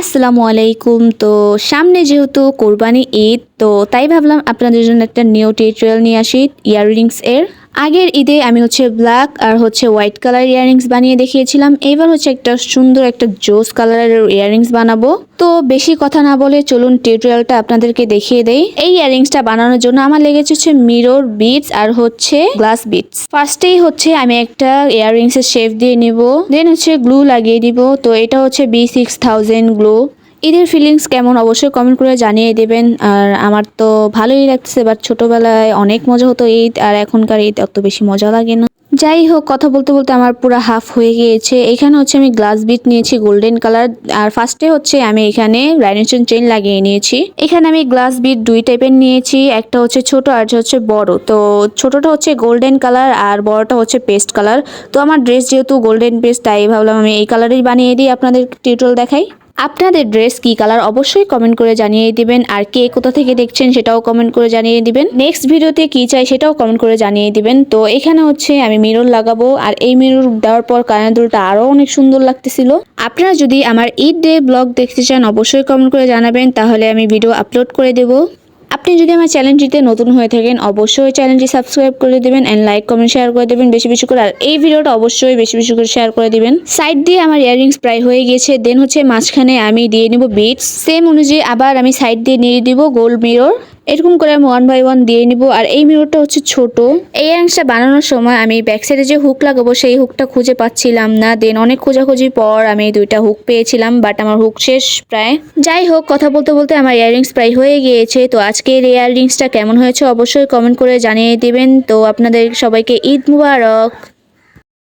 আসসালামু আলাইকুম। তো সামনে যেহেতু কোরবানি ঈদ, তো তাই ভাবলাম আপনাদের জন্য একটা নিউ টিউটোরিয়াল নিয়ে আসি, ইয়াররিংস এর। আগের ঈদে আমি হচ্ছে ব্ল্যাক আর হচ্ছে হোয়াইট কালার ইয়াররিংস বানিয়ে দেখিয়েছিলাম। এবার হচ্ছে একটা সুন্দর একটা জোস কালারের ইয়াররিংস বানাবো। তো বেশি কথা না বলে চলুন টিউটোরিয়ালটা আপনাদেরকে দেখিয়ে দেই। এই ইয়াররিংসটা বানানোর জন্য আমার লেগেছে হচ্ছে মিরর বিটস আর হচ্ছে গ্লাস বিটস ফার্স্টেই হচ্ছে আমি একটা ইয়াররিংস এর শেপ দিয়ে নিব। দেন হচ্ছে গ্লু লাগিয়ে দিব তো এটা হচ্ছে বি সিক্স থাউজেন্ড গ্লু ঈদের ফিলিংস কেমন? অবশ্যই কমেন্ট করে জানিয়ে দেবেন। আর আমার তো ভালোই লাগছে বাট ছোটবেলায় অনেক মজা হতো ঈদ, আর এখনকার ঈদ অত বেশি মজা লাগে না। যাই হোক, কথা বলতে বলতে আমার পুরো হাফ হয়ে গিয়েছে। এখানে হচ্ছে আমি গ্লাস বিট নিয়েছি গোল্ডেন কালার আর ফার্স্টে হচ্ছে আমি এখানে রাইনেশন চেইন লাগিয়ে নিয়েছি। এখানে আমি গ্লাস বিট দুই টাইপের নিয়েছি, একটা হচ্ছে ছোট আর হচ্ছে বড়। তো ছোটটা হচ্ছে গোল্ডেন কালার আর বড়টা হচ্ছে পেস্ট কালার তো আমার ড্রেস যেহেতু গোল্ডেন পেস্ট তাই ভাবলাম আমি এই কালারেই বানিয়ে দিই, আপনাদের টিউটোরিয়াল দেখাই। আপনাদের ড্রেস কি কালার অবশ্যই কমেন্ট করে জানিয়ে দিবেন। আর কে কোথা থেকে দেখছেন সেটাও কমেন্ট করে জানিয়ে দিবেন। নেক্সট ভিডিওতে কি চাই সেটাও কমেন্ট করে জানিয়ে দিবেন। তো এখানে হচ্ছে আমি মিরর লাগাবো। আর এই মিরর দেওয়ার পর কানের দুলটা আরও অনেক সুন্দর লাগতেছিল। আপনারা যদি আমার ঈদ ডে ব্লগ দেখতে চান, অবশ্যই কমেন্ট করে জানাবেন। তাহলে আমি ভিডিও আপলোড করে দেবো। আপনি যদি আমার চ্যানেলটিতে নতুন হয়ে থাকেন, অবশ্যই চ্যানেলটি সাবস্ক্রাইব করে দেবেন অ্যান্ড লাইক কমেন্ট শেয়ার করে দেবেন। বেশি বেশি করে। আর এই ভিডিওটা অবশ্যই বেশি বেশি করে শেয়ার করে দেবেন। সাইড দিয়ে আমার ইয়াররিংস প্রায় হয়ে গিয়েছে। দেন হচ্ছে মাঝখানে আমি দিয়ে নিব বিটস সেম অনুযায়ী আবার আমি সাইড দিয়ে নিয়ে দিব গোল্ড মিরর এরকম করে আমি ওয়ান বাই ওয়ান দিয়ে নিব। আর এই মিররটা হচ্ছে ছোট। এই ইয়ারিংসটা বানানোর সময় আমি ব্যাক সাইডে যে হুক লাগাবো, সেই হুকটা খুঁজে পাচ্ছিলাম না। দেন অনেক খোঁজাখুঁজির পর আমি দুইটা হুক পেয়েছিলাম বাট আমার হুক শেষ প্রায়। যাই হোক, কথা বলতে বলতে আমার ইয়াররিংস প্রায় হয়ে গিয়েছে। তো আজকের ইয়াররিংসটা কেমন হয়েছে অবশ্যই কমেন্ট করে জানিয়ে দিবেন। তো আপনাদের সবাইকে ঈদ মুবারক।